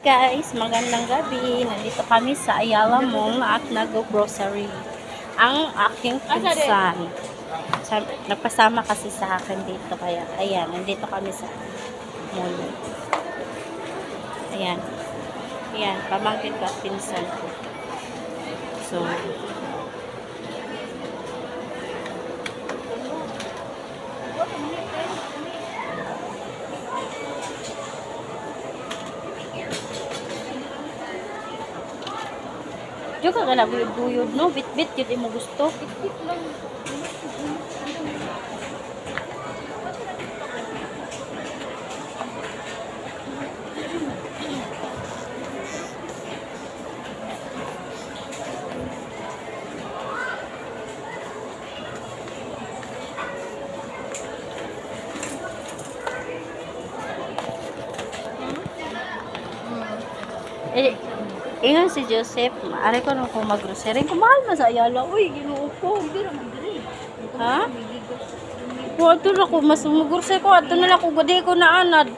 Guys, magandang gabi. Nandito kami sa Ayala Mall at nag-grocery. Ang aking pinsan. Sa- Nagpasama kasi sa akin dito. Kaya, ayan, nandito kami sa mall. Ayan. Ayan, pamangkin ko at pinsan ko. So, Diyo ka gala buyod no? Bit-bit yun mo gusto. Bit-bit lang. Eh, ingon si Joseph, ari ko nung kung mag-grocery, kumahal man sa Ayala. Uy, ginoo ko. Ha? Wa ito na ko, mas mag-grocery ko. Ato na lang ko, gadi ko na anad.